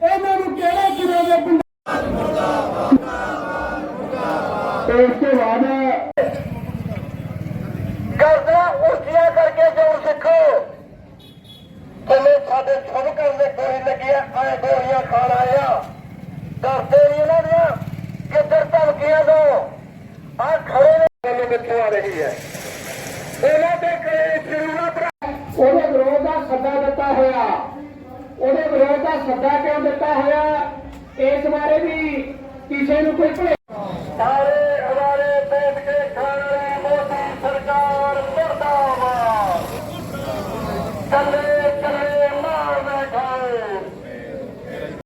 ਇਹਨਾਂ ਨੂੰ ਕਿਹੜਾ ਕਿਵੇਂ ਦੇ ਪਿੰਡ ਤੇ ਉਸ ਤੋਂ ਬਾਅਦ ਗਰਦਨਾਂ ਉੱਚੀਆਂ ਕਰਕੇ ਜੋਰ ਸਿੱਖੋ। ਥੱਲੇ ਸਾਡੇ ਛੁੱਟ ਕਰਨ ਦੇ ਗੋਲੀ ਲੱਗੀ ਆ ਐ ਗੋਲੀਆਂ ਖਾਣ ਆਏ ਆ। ਡਰਦੇ ਨਹੀਂ ਉਹਨਾਂ ਦੀਆਂ ਕਿੱਧਰ ਧਮਕੀਆਂ ਦੋ ਆ ਖੜੇ ਨੇ ਮੈਨੂੰ ਕਿੱਥੋਂ ਆ ਰਹੀ ਹੈ ਇਹਨਾਂ ਦੇ ਕਰੇ ਜ਼ਰੂਰਤ ਉਹਦੇ ਵਿਰੋਧ ਦਾ ਸੱਦਾ ਦਿੱਤਾ ਹੋਇਆ ਉਹਦੇ ਵਿਰੋਧ ਦਾ ਸੱਦਾ ਕਿਉਂ ਦਿੱਤਾ ਹੋਇਆ ਇਸ ਬਾਰੇ ਵੀ ਕਿਸੇ ਨੂੰ ਕੋਈ ਭੁਲੇ ਸਾਰੇ ਹਵਾਲੇ ਬੈਠ ਕੇ ਖਾਣ ਵਾਲੀ ਮੋਦੀ ਸਰਕਾਰ ਮਰਦਾਬਾਦ। ਚੱਲੇ ਚੱਲੇ ਮਾਰ ਨਾ ਖਾਏ।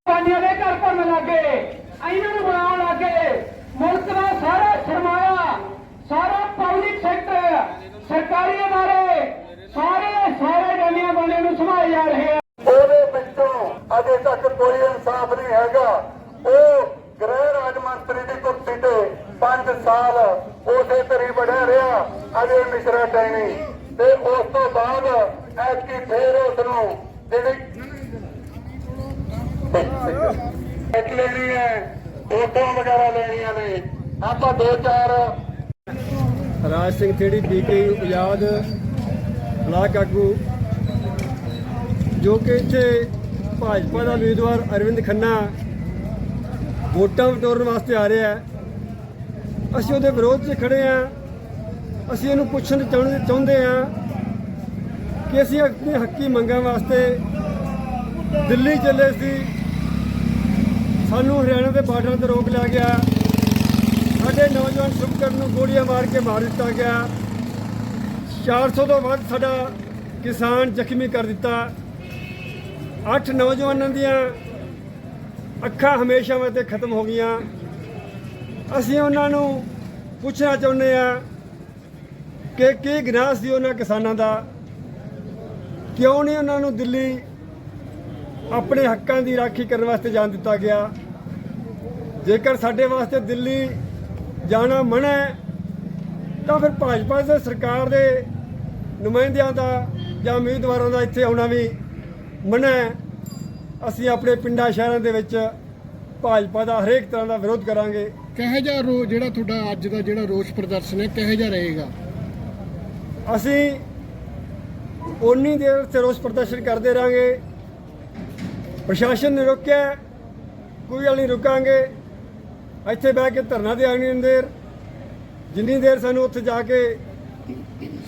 ਪਾਣੀਆਂ ਦੇ ਘਰ ਭਰਨ ਲੱਗੇ ਇਹਨਾਂ ਨੂੰ ਬਣਾਉਣ ਲੱਗੇ। ਮੁਲਕ ਦਾ ਸਾਰਾ ਸਰਮਾਇਆ ਸਾਰਾ ਪਬਲਿਕ ਸੈਕਟਰ ਸਰਕਾਰੀ ਅਦਾਰੇ ਸਾਰੇ ਸਾਰੇ ਡੰਡੀਆਂ ਬਾਣੇ ਨੂੰ ਸੰਭਾਲੇ ਜਾ ਰਹੇ ਆ ਉਹਦੇ ਵਿੱਚੋਂ ਅਜੇ ਤੱਕ ਕੋਈ ਇਨਸਾਫ ਨਹੀਂ ਹੈਗਾ। ਉਹ ਗ੍ਰਹਿ ਰਾਜ ਤੇ 5 ਸਾਲ ਉਸੇ ਤਰੀ ਬੜਿਆ ਰਿਹਾ, ਅਜੇ ਮਿਸ਼ਰਾ ਟੈਣੀ ਤੇ ਉਸ ਤੋਂ ਬਾਅਦ ਐਤਕੀ ਫੇਰ ਉਸ ਨੂੰ ਜਿਹੜੀ ਇੱਕ ਲੈਣੀ ਹੈ ਫੋਟੋ ਵਗੈਰਾ ਲੈਣੀਆਂ ਨੇ। ਆਪਾਂ ਦੋ ਚਾਰ Raj Singh Theri B K Azad block ਆਗੂ, ਜੋ ਕਿ ਇੱਥੇ ਭਾਜਪਾ ਦਾ ਉਮੀਦਵਾਰ ਅਰਵਿੰਦ ਖੰਨਾ ਵੋਟਾਂ ਵਟੋਰਨ ਵਾਸਤੇ ਆ ਰਿਹਾ ਹੈ। ਅਸੀਂ ਉਹਦੇ ਵਿਰੋਧ 'ਚ ਖੜੇ ਆ। ਅਸੀਂ ਇਹਨੂੰ ਪੁੱਛਣ ਚਾਹੁੰਦੇ ਚਾਹੁੰਦੇ ਆ ਕਿ ਅਸੀਂ ਆਪਣੇ ਹੱਕੀ ਮੰਗਾਂ ਵਾਸਤੇ ਦਿੱਲੀ ਚੱਲੇ ਸੀ ਸਾਨੂੰ ਹਰਿਆਣਾ ਦੇ ਬਾਰਡਰ ਤੇ ਰੋਕ ਲਿਆ ਗਿਆ। ਸਾਡੇ ਨੌਜਵਾਨ ਸੁਖਕਰ ਨੂੰ ਗੋਲੀਆਂ ਮਾਰ ਕੇ ਮਾਰ ਦਿੱਤਾ ਗਿਆ। 400 ਤੋਂ ਵੱਧ ਸਾਡਾ ਕਿਸਾਨ ਜ਼ਖਮੀ ਕਰ ਦਿੱਤਾ। ਅੱਠ ਨੌਜਵਾਨਾਂ ਦੀਆਂ ਅੱਖਾਂ ਹਮੇਸ਼ਾ ਵਾਸਤੇ ਖਤਮ ਹੋ ਗਈਆਂ। ਅਸੀਂ ਉਹਨਾਂ ਨੂੰ ਪੁੱਛਣਾ ਚਾਹੁੰਦੇ ਆ ਕਿ ਕੀ ਗੁਨਾਹ ਸੀ ਉਹਨਾਂ ਕਿਸਾਨਾਂ ਦਾ? ਕਿਉਂ ਨਹੀਂ ਉਹਨਾਂ ਨੂੰ ਦਿੱਲੀ ਆਪਣੇ ਹੱਕਾਂ ਦੀ ਰਾਖੀ ਕਰਨ ਵਾਸਤੇ ਜਾਣ ਦਿੱਤਾ ਗਿਆ? ਜੇਕਰ ਸਾਡੇ ਵਾਸਤੇ ਦਿੱਲੀ ਜਾਣਾ ਮਨਾ ਹੈ, ਤਾਂ ਫਿਰ ਭਾਜਪਾ ਦੇ ਸਰਕਾਰ ਦੇ ਨੁਮਾਇੰਦਿਆਂ ਦਾ ਜਾਂ ਉਮੀਦਵਾਰਾਂ ਦਾ ਇੱਥੇ ਆਉਣਾ ਵੀ ਮਨਾ ਹੈ। ਅਸੀਂ ਆਪਣੇ ਪਿੰਡਾਂ ਸ਼ਹਿਰਾਂ ਦੇ ਵਿੱਚ ਭਾਜਪਾ ਦਾ ਹਰੇਕ ਤਰ੍ਹਾਂ ਦਾ ਵਿਰੋਧ ਕਰਾਂਗੇ। ਕਿਹੋ ਜਿਹਾ ਰੋ ਜਿਹੜਾ ਤੁਹਾਡਾ ਅੱਜ ਦਾ ਜਿਹੜਾ ਰੋਸ ਪ੍ਰਦਰਸ਼ਨ ਹੈ ਕਿਹੋ ਜਿਹਾ ਰਹੇਗਾ? ਅਸੀਂ ਉਨੀ ਦੇਰ ਤੇ ਰੋਸ ਪ੍ਰਦਰਸ਼ਨ ਕਰਦੇ ਰਾਂਗੇ ਪ੍ਰਸ਼ਾਸਨ ਨੇ ਰੋਕਿਆ ਕੋਈ ਗੱਲ ਨਹੀਂ ਰੁਕਾਂਗੇ। ਇੱਥੇ ਬਹਿ ਕੇ ਧਰਨਾ ਦੇਣੀ ਦੇਰ। ਜਿੰਨੀ ਦੇਰ ਸਾਨੂੰ ਉੱਥੇ ਜਾ ਕੇ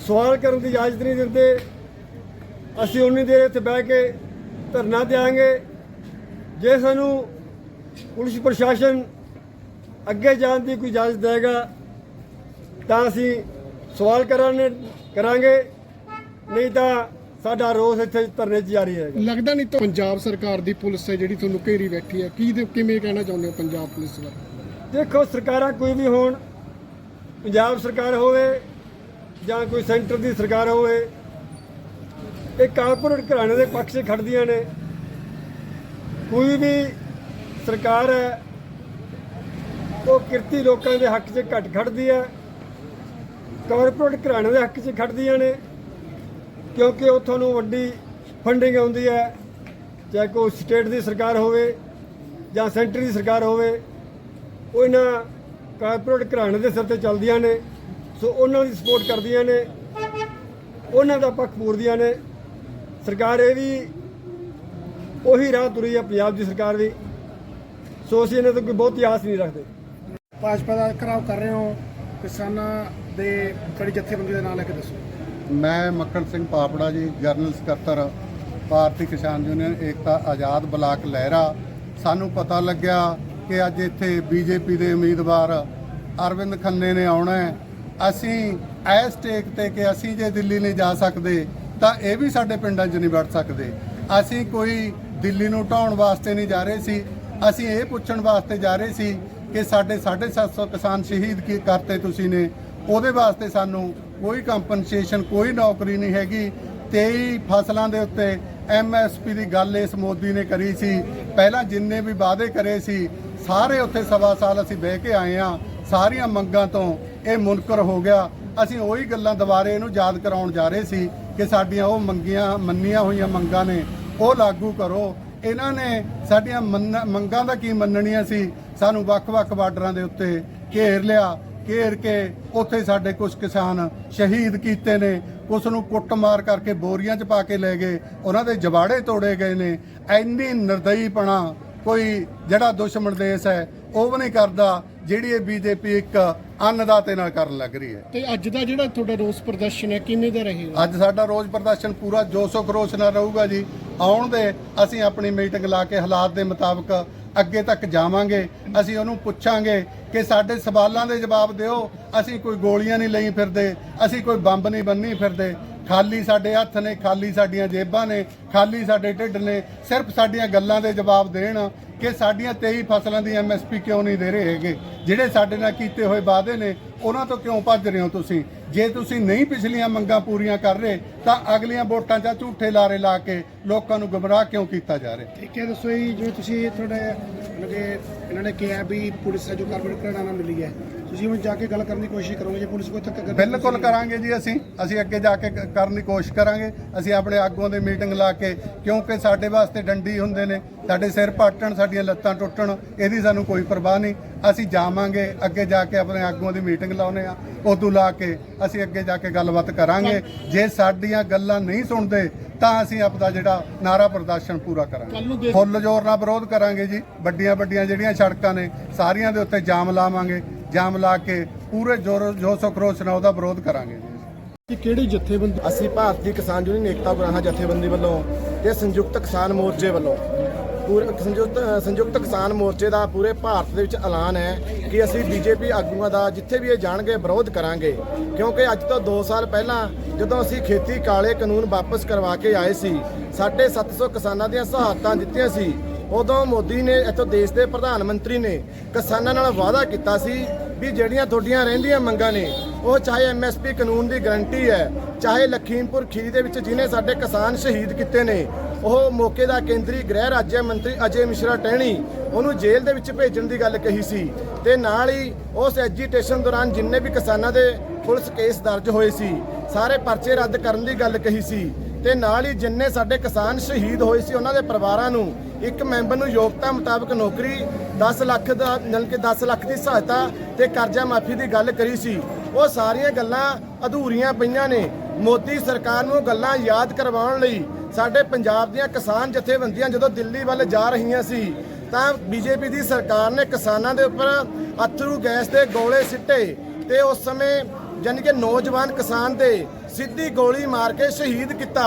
ਸਵਾਲ ਕਰਨ ਦੀ ਇਜਾਜ਼ਤ ਨਹੀਂ ਦਿੰਦੇ ਅਸੀਂ ਉਨੀ ਦੇਰ ਇੱਥੇ ਬਹਿ ਕੇ ਧਰਨਾ ਦੇਾਂਗੇ ਜੇ ਸਾਨੂੰ ਪੁਲਿਸ ਪ੍ਰਸ਼ਾਸਨ ਅੱਗੇ ਜਾਣ ਦੀ ਕੋਈ ਇਜਾਜ਼ਤ ਦੇਗਾ ਤਾਂ ਅਸੀਂ ਸਵਾਲ ਕਰਾਂਗੇ ਕਰਾਂਗੇ। ਨਹੀਂ ਤਾਂ ਸਾਡਾ ਰੋਸ ਇੱਥੇ ਧਰਨੇ 'ਚ ਜਾਰੀ ਹੈ ਲੱਗਦਾ ਨਹੀਂ ਤਾਂ ਪੰਜਾਬ ਸਰਕਾਰ ਦੀ ਪੁਲਿਸ ਹੈ ਜਿਹੜੀ ਤੁਹਾਨੂੰ ਘੇਰੀ ਬੈਠੀ ਹੈ। ਕੀ ਦੇ- ਕਿਵੇਂ ਕਹਿਣਾ ਚਾਹੁੰਦੇ ਹੋ ਪੰਜਾਬ ਪੁਲਿਸ ਬਾਰੇ? ਦੇਖੋ ਸਰਕਾਰਾਂ ਕੋਈ ਵੀ ਹੋਣ ਪੰਜਾਬ ਸਰਕਾਰ ਹੋਵੇ ਜਾਂ ਕੋਈ ਸੈਂਟਰ ਦੀ ਸਰਕਾਰ ਹੋਵੇ ਇਹ ਕਾਰਪੋਰੇਟ ਘਰਾਣੇ ਦੇ ਪੱਖ 'ਚ ਖੜਦੀਆਂ ਨੇ। ਕੋਈ ਵੀ ਸਰਕਾਰ ਹੈ ਉਹ ਕਿਰਤੀ ਲੋਕਾਂ ਦੇ ਹੱਕ 'ਚ ਘੱਟ ਖੜਦੀ ਹੈ। ਕਾਰਪੋਰੇਟ ਘਰਾਣੇ ਦੇ ਹੱਕ 'ਚ ਖੜਦੀਆਂ ਨੇ। ਕਿਉਂਕਿ ਉੱਥੋਂ ਨੂੰ ਵੱਡੀ ਫੰਡਿੰਗ ਆਉਂਦੀ ਹੈ। ਚਾਹੇ ਕੋਈ ਸਟੇਟ ਦੀ ਸਰਕਾਰ ਹੋਵੇ ਜਾਂ ਸੈਂਟਰ ਦੀ ਸਰਕਾਰ ਹੋਵੇ, ਉਹ ਇਹਨਾਂ ਕਾਰਪੋਰੇਟ ਘਰਾਣੇ ਦੇ ਸਿਰ ਤੇ ਚੱਲਦੀਆਂ ਨੇ। ਸੋ ਉਹਨਾਂ ਦੀ ਸਪੋਰਟ ਕਰਦੀਆਂ ਨੇ। ਉਹਨਾਂ ਦਾ ਪੱਖ ਪੂਰਦੀਆਂ ਨੇ। ਸਰਕਾਰ ਇਹ ਵੀ ਉਹੀ ਰਾਹ ਤੁਰੀ ਹੈ ਪੰਜਾਬ ਦੀ ਸਰਕਾਰ ਵੀ ਸੋ ਅਸੀਂ ਇਹਨਾਂ ਤੋਂ ਕੋਈ ਬਹੁਤੀ ਆਸ ਨਹੀਂ ਰੱਖਦੇ। ਭਾਜਪਾ ਦਾ ਘਰਾਓ ਕਰ ਰਹੇ ਹੋ ਕਿਸਾਨਾਂ ਦੇ ਕਿਹੜੀ ਜਥੇਬੰਦੀ ਦਾ ਨਾਮ ਲੈ ਕੇ ਦੱਸੋ। ਮੈਂ ਮੱਖਣ ਸਿੰਘ ਪਾਪੜਾ ਜੀ ਜਨਰਲ ਸਕੱਤਰ ਭਾਰਤੀ ਕਿਸਾਨ ਯੂਨੀਅਨ ਏਕਤਾ ਆਜ਼ਾਦ ਬਲਾਕ ਲਹਿਰਾ। ਸਾਨੂੰ ਪਤਾ ਲੱਗਿਆ ਕਿ ਅੱਜ ਇੱਥੇ ਬੀਜੇਪੀ ਦੇ ਉਮੀਦਵਾਰ ਅਰਵਿੰਦ ਖੰਨੇ ਨੇ ਆਉਣਾ ਹੈ। ਅਸੀਂ ਐਸ ਸਟੇਕ ਤੇ ਕਿ ਅਸੀਂ ਜੇ ਦਿੱਲੀ ਨਹੀਂ ਜਾ ਸਕਦੇ ਤਾਂ ਇਹ ਵੀ ਸਾਡੇ ਪਿੰਡਾਂ 'ਚ ਨਹੀਂ ਵੜ ਸਕਦੇ। ਅਸੀਂ ਕੋਈ ਦਿੱਲੀ ਨੂੰ ਢਾਉਣ ਵਾਸਤੇ ਨਹੀਂ ਜਾ ਰਹੇ ਸੀ। ਅਸੀਂ ਇਹ ਪੁੱਛਣ ਵਾਸਤੇ ਜਾ ਰਹੇ ਸੀ ਕਿ ਸਾਡੇ 750 ਕਿਸਾਨ ਸ਼ਹੀਦ ਕੀ ਕਰਤੇ ਤੁਸੀਂ ਨੇ? ਉਹਦੇ ਵਾਸਤੇ ਸਾਨੂੰ ਕੋਈ ਕੰਪਨਸੇਸ਼ਨ ਕੋਈ ਨੌਕਰੀ ਨਹੀਂ ਹੈਗੀ। 23 ਫਸਲਾਂ ਦੇ ਉੱਤੇ ਐਮਐਸਪੀ ਦੀ ਗੱਲ ਇਸ ਮੋਦੀ ਨੇ ਕਰੀ ਸੀ। ਪਹਿਲਾਂ ਜਿੰਨੇ ਵੀ ਵਾਅਦੇ ਕਰੇ ਸੀ, ਸਾਰੇ ਉੱਥੇ ਸਵਾ ਸਾਲ ਅਸੀਂ ਬਹਿ ਕੇ ਆਏ ਆ ਸਾਰੀਆਂ ਮੰਗਾਂ ਤੋਂ ਇਹ ਮੁਨਕਰ ਹੋ ਗਿਆ। ਅਸੀਂ ਉਹੀ ਗੱਲਾਂ ਦੁਬਾਰੇ ਇਹਨੂੰ ਯਾਦ ਕਰਾਉਣ ਜਾ ਰਹੇ ਸੀ ਕਿ ਸਾਡੀਆਂ ਉਹ ਮੰਗੀਆਂ, ਮੰਨੀਆਂ ਹੋਈਆਂ ਮੰਗਾਂ ਨੇ, ਉਹ ਲਾਗੂ ਕਰੋ। ਇਹਨਾਂ ਨੇ ਸਾਡੀਆਂ ਮੰਗਾਂ ਦਾ ਕੀ ਮੰਨਣੀਆਂ ਸੀ? ਸਾਨੂੰ ਵੱਖ-ਵੱਖ ਬਾਰਡਰਾਂ ਦੇ ਉੱਤੇ ਘੇਰ ਲਿਆ। ਘੇਰ ਕੇ ਉੱਥੇ ਸਾਡੇ ਕੁਝ ਕਿਸਾਨ ਸ਼ਹੀਦ ਕੀਤੇ ਨੇ। ਕੁਛ ਨੂੰ ਕੁੱਟਮਾਰ ਕਰਕੇ ਬੋਰੀਆਂ 'ਚ ਪਾ ਕੇ ਲੈ ਗਏ। ਉਹਨਾਂ ਦੇ ਜਵਾੜੇ ਤੋੜੇ ਗਏ ਨੇ। ਐਨੀ ਨਿਰਦਈਪਣਾ ਕੋਈ ਜਿਹੜਾ ਦੁਸ਼ਮਣ ਦੇਸ਼ ਹੈ ਉਹ ਵੀ ਨਹੀਂ ਕਰਦਾ ਜਿਹੜੀ ਇਹ ਬੀਜੇਪੀ ਇੱਕ ਅੰਨਦਾਤੇ ਨਾਲ ਕਰਨ ਲੱਗ ਰਹੀ ਹੈ। ਤੇ ਅੱਜ ਦਾ ਜਿਹੜਾ ਤੁਹਾਡਾ ਰੋਸ ਪ੍ਰਦਰਸ਼ਨ ਹੈ ਕਿੰਨੇ ਦਾ ਰਹੇਗਾ? ਅੱਜ ਸਾਡਾ ਰੋਜ਼ ਪ੍ਰਦਰਸ਼ਨ ਪੂਰਾ ਜੋਸ਼ੋ ਖਰੋਸ਼ ਨਾਲ ਰਹੂਗਾ ਜੀ। ਆਉਣ ਦੇ ਅਸੀਂ ਆਪਣੀ ਮੀਟਿੰਗ ਲਾ ਕੇ ਹਾਲਾਤ ਦੇ ਮੁਤਾਬਕ ਅੱਗੇ ਤੱਕ ਜਾਵਾਂਗੇ। ਅਸੀਂ ਉਹਨੂੰ ਪੁੱਛਾਂਗੇ ਕਿ ਸਾਡੇ ਸਵਾਲਾਂ ਦੇ ਜਵਾਬ ਦਿਓ। ਅਸੀਂ ਕੋਈ ਗੋਲੀਆਂ ਨਹੀਂ ਲਈ ਫਿਰਦੇ। ਅਸੀਂ ਕੋਈ ਬੰਬ ਨਹੀਂ ਬੰਨੀ ਫਿਰਦੇ। ਖਾਲੀ ਸਾਡੇ ਹੱਥ ਨੇ, ਖਾਲੀ ਸਾਡੀਆਂ ਜੇਬਾਂ ਨੇ, ਖਾਲੀ ਸਾਡੇ ਢਿੱਡ ਨੇ, ਸਿਰਫ ਸਾਡੀਆਂ ਗੱਲਾਂ ਦੇ ਜਵਾਬ ਦੇਣ ਕਿ ਸਾਡੀਆਂ 23 ਫਸਲਾਂ ਦੀ ਐਮਐਸਪੀ ਕਿਉਂ ਨਹੀਂ ਦੇ ਰਹੇ ਹੈਗੇ? ਜਿਹੜੇ ਸਾਡੇ ਨਾਲ ਕੀਤੇ ਹੋਏ ਵਾਅਦੇ ਨੇ ਉਹਨਾਂ ਤੋਂ ਕਿਉਂ ਭੱਜ ਰਹੇ ਹੋ ਤੁਸੀਂ? ਜੇ ਤੁਸੀਂ ਨਹੀਂ ਪਿਛਲੀਆਂ ਮੰਗਾਂ ਪੂਰੀਆਂ ਕਰ ਰਹੇ ਤਾਂ ਅਗਲੀਆਂ ਵੋਟਾਂ 'ਚ ਝੂਠੇ ਲਾਰੇ ਲਾ ਕੇ ਲੋਕਾਂ ਨੂੰ ਗੁੰਮਰਾਹ ਕਿਉਂ ਕੀਤਾ ਜਾ ਰਿਹਾ? ਠੀਕ ਹੈ ਦੱਸੋ ਜੀ ਜਿਵੇਂ ਤੁਸੀਂ ਤੁਹਾਡੇ ਲਗੇ ਇਹਨਾਂ ਨੇ ਕਿਹਾ ਵੀ ਪੁਲਿਸ ਜੋ ਕਾਰਪੋਰੇਟ ਘਰਾਣਾ ਮਿਲੀ ਹੈ। ਤੁਸੀਂ ਹੁਣ ਜਾ ਕੇ ਗੱਲ ਕਰਨ ਦੀ ਕੋਸ਼ਿਸ਼ ਕਰੋਗੇ ਜੇ ਪੁਲਿਸ ਕੋਈ ਤੱਕ ਅਗਰ ਬਿਲਕੁਲ ਕਰਾਂਗੇ ਜੀ ਅਸੀਂ। ਅਸੀਂ ਅੱਗੇ ਜਾ ਕ- ਕਰਨ ਦੀ ਕੋਸ਼ਿਸ਼ ਕਰਾਂਗੇ। ਅਸੀਂ ਆਪਣੇ ਆਗੂਆਂ ਦੀ ਮੀਟਿੰਗ ਲਾ ਕੇ ਕਿਉਂਕਿ ਸਾਡੇ ਵਾਸਤੇ ਡੰਡੀ ਹੁੰਦੇ ਨੇ ਸਾਡੇ ਸਿਰ ਪਾਟਣ ਸਾਡੀਆਂ ਲੱਤਾਂ ਟੁੱਟਣ ਇਹਦੀ ਸਾਨੂੰ ਕੋਈ ਪਰਵਾਹ ਨਹੀਂ। ਅਸੀਂ ਜਾਵਾਂਗੇ ਅੱਗੇ ਜਾ ਕੇ ਆਪਣੇ ਆਗੂਆਂ ਦੀ ਮੀਟਿੰਗ ਲਾਉਨੇ ਆ ਉਦੋਂ ਲਾ ਕੇ ਅਸੀਂ ਅੱਗੇ ਜਾ ਕੇ ਗੱਲਬਾਤ ਕਰਾਂਗੇ। ਜੇ ਸਾਡੀਆਂ ਗੱਲਾਂ ਨਹੀਂ ਸੁਣਦੇ ਤਾਂ ਅਸੀਂ ਆਪਦਾ ਜਿਹੜਾ ਨਾਰਾ ਪ੍ਰਦਰਸ਼ਨ ਪੂਰਾ ਕਰਾਂਗੇ। ਫੁੱਲ ਜ਼ੋਰ ਨਾਲ ਵਿਰੋਧ ਕਰਾਂਗੇ ਜੀ। ਵੱਡੀਆਂ ਵੱਡੀਆਂ ਜਿਹੜੀਆਂ ਸੜਕਾਂ ਨੇ ਸਾਰੀਆਂ ਦੇ ਉੱਤੇ ਜਾਮ ਲਾਵਾਂਗੇ। ਜਾਮ ਲਾ ਕੇ ਪੂਰੇ ਜੋਰ ਜੋਸ਼ ਖਰੋਸ਼ ਨਾਲ ਉਹਦਾ ਵਿਰੋਧ ਕਰਾਂਗੇ ਜੀ। ਕਿ ਕਿਹੜੀ ਜਥੇਬੰਦੀ ਅਸੀਂ ਭਾਰਤੀ ਕਿਸਾਨ ਯੂਨੀਅਨ ਏਕਤਾ ਗੁਰਾਹਾਂ ਜਥੇਬੰਦੀ ਵੱਲੋਂ ਤੇ ਸੰਯੁਕਤ ਕਿਸਾਨ ਮੋਰਚੇ ਵੱਲੋਂ ਪੂਰੇ ਸੰਯੁਕਤ ਸੰਯੁਕਤ ਕਿਸਾਨ ਮੋਰਚੇ ਦਾ ਪੂਰੇ ਭਾਰਤ ਦੇ ਵਿੱਚ ਐਲਾਨ ਹੈ ਕਿ ਅਸੀਂ ਬੀਜੇਪੀ ਆਗੂਆਂ ਦਾ ਜਿੱਥੇ ਵੀ ਇਹ ਜਾਣਗੇ ਵਿਰੋਧ ਕਰਾਂਗੇ। ਕਿਉਂਕਿ ਅੱਜ ਤੋਂ 2 ਸਾਲ ਪਹਿਲਾਂ ਜਦੋਂ ਅਸੀਂ ਖੇਤੀ ਕਾਲੇ ਕਾਨੂੰਨ ਵਾਪਸ ਕਰਵਾ ਕੇ ਆਏ ਸੀ, ਸਾਡੇ 700 ਕਿਸਾਨਾਂ ਦੀਆਂ ਸਹਾਇਤਾਂ ਦਿੱਤੀਆਂ ਸੀ ਉਦੋਂ ਮੋਦੀ ਨੇ ਇੱਥੋਂ ਦੇਸ਼ ਦੇ ਪ੍ਰਧਾਨ ਮੰਤਰੀ ਨੇ ਕਿਸਾਨਾਂ ਨਾਲ ਵਾਅਦਾ ਕੀਤਾ ਸੀ ਵੀ ਜਿਹੜੀਆਂ ਤੁਹਾਡੀਆਂ ਰਹਿੰਦੀਆਂ ਮੰਗਾਂ ਨੇ, ਉਹ ਚਾਹੇ ਐਮਐਸਪੀ ਕਾਨੂੰਨ ਦੀ ਗਰੰਟੀ ਹੈ, ਚਾਹੇ ਲਖੀਮਪੁਰ ਖੀਰੀ ਦੇ ਵਿੱਚ ਜਿਹਨੇ ਸਾਡੇ ਕਿਸਾਨ ਸ਼ਹੀਦ ਕੀਤੇ ਨੇ, ਉਹ ਮੌਕੇ ਦਾ ਕੇਂਦਰੀ ਗ੍ਰਹਿ ਰਾਜ ਮੰਤਰੀ ਅਜੇ ਮਿਸ਼ਰਾ ਟਹਿਣੀ ਉਹਨੂੰ ਜੇਲ੍ਹ ਦੇ ਵਿੱਚ ਭੇਜਣ ਦੀ ਗੱਲ ਕਹੀ ਸੀ ਤੇ ਨਾਲ ਹੀ ਉਸ ਐਜੀਟੇਸ਼ਨ ਦੌਰਾਨ ਜਿੰਨੇ ਵੀ ਕਿਸਾਨਾਂ ਦੇ ਪੁਲਿਸ ਕੇਸ ਦਰਜ ਹੋਏ ਸੀ, ਸਾਰੇ ਪਰਚੇ ਰੱਦ ਕਰਨ ਦੀ ਗੱਲ ਕਹੀ ਸੀ। ਤੇ ਨਾਲ ਹੀ ਜਿੰਨੇ ਸਾਡੇ ਕਿਸਾਨ ਸ਼ਹੀਦ ਹੋਏ ਸੀ ਉਹਨਾਂ ਦੇ ਪਰਿਵਾਰਾਂ ਨੂੰ, ਇੱਕ ਮੈਂਬਰ ਨੂੰ ਯੋਗਤਾ ਮੁਤਾਬਕ ਨੌਕਰੀ 10 ਲੱਖ ਦਾ ਨਾਲ ਕਿ 10 ਲੱਖ ਦੀ ਸਹਾਇਤਾ ਤੇ ਕਰਜ਼ਾ ਮਾਫੀ ਦੀ ਗੱਲ ਕਰੀ ਸੀ। ਉਹ ਸਾਰੀਆਂ ਗੱਲਾਂ ਅਧੂਰੀਆਂ ਪਈਆਂ ਨੇ। ਮੋਦੀ ਸਰਕਾਰ ਨੂੰ ਗੱਲਾਂ ਯਾਦ ਕਰਵਾਉਣ ਲਈ ਸਾਡੇ ਪੰਜਾਬ ਦੀਆਂ ਕਿਸਾਨ ਜਥੇਬੰਦੀਆਂ ਜਦੋਂ ਦਿੱਲੀ ਵੱਲ ਜਾ ਰਹੀਆਂ ਸੀ, ਤਾਂ ਬੀਜੇਪੀ ਦੀ ਸਰਕਾਰ ਨੇ ਕਿਸਾਨਾਂ ਦੇ ਉੱਪਰ ਅਥਰੂ ਗੈਸ ਦੇ ਗੋਲੇ ਸਿੱਟੇ ਤੇ ਉਸ ਸਮੇਂ ਯਾਨੀ ਕਿ ਨੌਜਵਾਨ ਕਿਸਾਨ ਦੇ ਸਿੱਧੀ ਗੋਲੀ ਮਾਰ ਕੇ ਸ਼ਹੀਦ ਕੀਤਾ।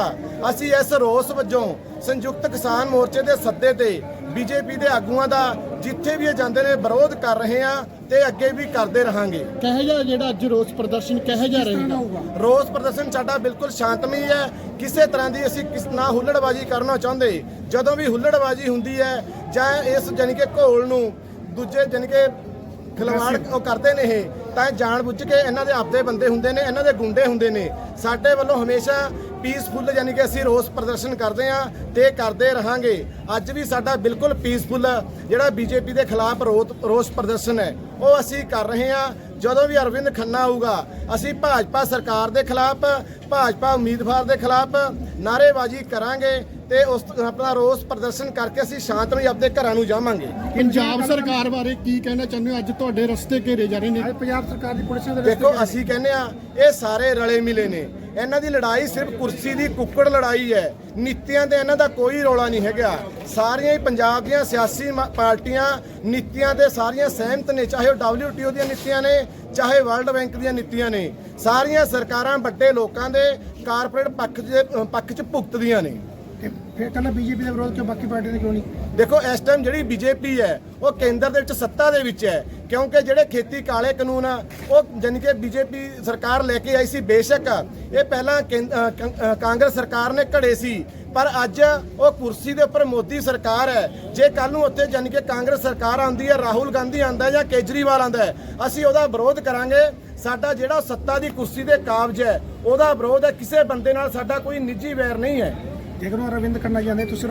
ਅਸੀਂ ਇਸ ਰੋਸ ਵਜੋਂ ਸੰਯੁਕਤ ਕਿਸਾਨ ਮੋਰਚੇ ਦੇ ਸੱਦੇ ਤੇ ਬੀਜੇਪੀ ਦੇ ਆਗੂਆਂ ਦਾ ਜਿੱਥੇ ਵੀ ਇਹ ਜਾਂਦੇ ਨੇ ਵਿਰੋਧ ਕਰ ਰਹੇ ਆ ਤੇ ਅੱਗੇ ਵੀ ਕਰਦੇ ਰਹਾਂਗੇ। ਕਹੇ ਜਾ ਜਿਹੜਾ ਅੱਜ ਰੋਸ ਪ੍ਰਦਰਸ਼ਨ ਕਹੇ ਜਾ ਰਹੇਗਾ ਰੋਸ ਪ੍ਰਦਰਸ਼ਨ ਸਾਡਾ ਬਿਲਕੁਲ ਸ਼ਾਂਤਮਈ ਹੈ। ਕਿਸੇ ਤਰ੍ਹਾਂ ਦੀ ਅਸੀਂ ਕਿਸ ਨਾ ਹੁੱਲੜਬਾਜ਼ੀ ਕਰਨਾ ਚਾਹੁੰਦੇ। ਜਦੋਂ ਵੀ ਹੁੱਲੜਬਾਜ਼ੀ ਹੁੰਦੀ ਹੈ ਜਾਂ ਇਸ ਜਾਨੀ ਕਿ ਘੋਲ ਨੂੰ ਦੂਜੇ ਜਾਨੀ ਕਿ ਖਿਲਵਾੜ ਉਹ ਕਰਦੇ ਨੇ ਇਹ ਤਾਂ ਇਹ ਜਾਣ ਬੁੱਝ ਕੇ ਇਹਨਾਂ ਦੇ ਆਪਦੇ ਬੰਦੇ ਹੁੰਦੇ ਨੇ, ਇਹਨਾਂ ਦੇ ਗੁੰਡੇ ਹੁੰਦੇ ਨੇ। ਸਾਡੇ ਵੱਲੋਂ ਹਮੇਸ਼ਾ ਪੀਸਫੁੱਲ ਯਾਨੀ ਕਿ ਅਸੀਂ ਰੋਸ ਪ੍ਰਦਰਸ਼ਨ ਕਰਦੇ ਆ ਤੇ ਕਰਦੇ ਰਹਾਂਗੇ। ਅੱਜ ਵੀ ਸਾਡਾ ਬਿਲਕੁਲ ਪੀਸਫੁੱਲ ਜਿਹੜਾ ਬੀਜੇਪੀ ਦੇ ਖਿਲਾਫ ਰੋਤ- ਰੋਸ ਪ੍ਰਦਰਸ਼ਨ ਹੈ। ਉਹ ਅਸੀਂ ਕਰ ਰਹੇ ਆ ਜਦੋਂ ਵੀ ਅਰਵਿੰਦ ਖੰਨਾ ਆਊਗਾ, ਅਸੀਂ ਭਾਜਪਾ ਸਰਕਾਰ ਦੇ ਖਿਲਾਫ, ਭਾਜਪਾ ਉਮੀਦਵਾਰ ਦੇ ਖਿਲਾਫ ਨਾਅਰੇਬਾਜ਼ੀ ਕਰਾਂਗੇ। ਤੇ ਉਸ ਆਪਣਾ ਰੋਸ ਪ੍ਰਦਰਸ਼ਨ ਕਰਕੇ ਅਸੀਂ ਸ਼ਾਂਤਮਈ ਆਪਣੇ ਘਰਾਂ ਨੂੰ ਜਾਵਾਂਗੇ। ਪੰਜਾਬ ਸਰਕਾਰ ਬਾਰੇ ਕੀ ਕਹਿਣਾ ਚਾਹੁੰਦੇ ਹੋ? ਅੱਜ ਤੁਹਾਡੇ ਰਸਤੇ ਘੇਰੇ ਜਾ ਰਹੇ ਨੇ। ਪੰਜਾਬ ਸਰਕਾਰ ਦੀ ਪੁਲਿਸ ਦੇ ਦੇਖੋ ਅਸੀਂ ਕਹਿੰਦੇ ਆ ਇਹ ਸਾਰੇ ਰਲੇ ਮਿਲੇ ਨੇ। ਇਹਨਾਂ ਦੀ ਲੜਾਈ ਸਿਰਫ ਕੁਰਸੀ ਦੀ ਕੁੱਕੜ ਲੜਾਈ ਹੈ। ਨੀਤੀਆਂ ਤੇ ਇਹਨਾਂ ਦਾ ਕੋਈ ਰੌਲਾ ਨਹੀਂ ਹੈਗਾ। ਸਾਰੀਆਂ ਹੀ ਪੰਜਾਬ ਦੀਆਂ ਸਿਆਸੀ ਮ- ਪਾਰਟੀਆਂ ਨੀਤੀਆਂ ਤੇ ਸਾਰੀਆਂ ਸਹਿਮਤ ਨੇ। ਚਾਹੇ ਉਹ WTO ਦੀਆਂ ਨੀਤੀਆਂ ਨੇ ਚਾਹੇ ਵਰਲਡ ਬੈਂਕ ਦੀਆਂ ਨੀਤੀਆਂ ਨੇ। ਸਾਰੀਆਂ ਸਰਕਾਰਾਂ ਵੱਡੇ ਲੋਕਾਂ ਦੇ ਕਾਰਪੋਰੇਟ ਪੱਖ ਦੇ ਪੱਖ 'ਚ ਭੁਗਤਦੀਆਂ ਨੇ। ਫਿਰ ਕੱਲਾ ਬੀਜੇਪੀ ਦਾ ਵਿਰੋਧ ਕਿਉਂ? ਬਾਕੀ ਪਾਰਟੀਆਂ ਨੇ ਕਿਉਂ ਨਹੀਂ? ਦੇਖੋ ਇਸ ਟਾਈਮ ਜਿਹੜੀ ਬੀਜੇਪੀ ਹੈ ਉਹ ਕੇਂਦਰ ਦੇ ਵਿੱਚ ਸੱਤਾ ਦੇ ਵਿੱਚ ਹੈ ਕਿਉਂਕਿ ਜਿਹੜੇ ਖੇਤੀ ਕਾਲੇ ਕਾਨੂੰਨ ਆ ਉਹ ਜਾਣੀ ਕਿ ਬੀਜੇਪੀ ਸਰਕਾਰ ਲੈ ਕੇ ਆਈ ਸੀ ਬੇਸ਼ੱਕ। ਇਹ ਪਹਿਲਾਂ ਕੇਂ- ਅ, ਕ- ਅ, ਕਾਂਗਰਸ ਸਰਕਾਰ ਨੇ ਘੜੇ ਸੀ ਪਰ ਅੱਜ ਉਹ ਕੁਰਸੀ ਦੇ ਉੱਪਰ ਮੋਦੀ ਸਰਕਾਰ ਹੈ। ਜੇ ਕੱਲ ਨੂੰ ਉੱਥੇ ਜਾਣੀ ਕਿ ਕਾਂਗਰਸ ਸਰਕਾਰ ਆਉਂਦੀ ਹੈ ਰਾਹੁਲ ਗਾਂਧੀ ਆਉਂਦਾ ਹੈ ਜਾਂ ਕੇਜਰੀਵਾਲ ਆਉਂਦਾ ਹੈ ਅਸੀਂ ਉਹਦਾ ਵਿਰੋਧ ਕਰਾਂਗੇ। ਸਾਡਾ ਜਿਹੜਾ ਸੱਤਾ ਦੀ ਕੁਰਸੀ ਦੇ ਕਾਬਜ ਹੈ ਉਹਦਾ ਵਿਰੋਧ ਹੈ। ਕਿਸੇ ਬੰਦੇ ਨਾਲ ਸਾਡਾ ਕੋਈ ਨਿੱਜੀ ਵੈਰ ਨਹੀਂ ਹੈ। ਜੇਕਰ ਉਹ ਅਰਵਿੰਦ ਖੰਨਾ ਜਾਂਦੇ ਤੁਸੀਂ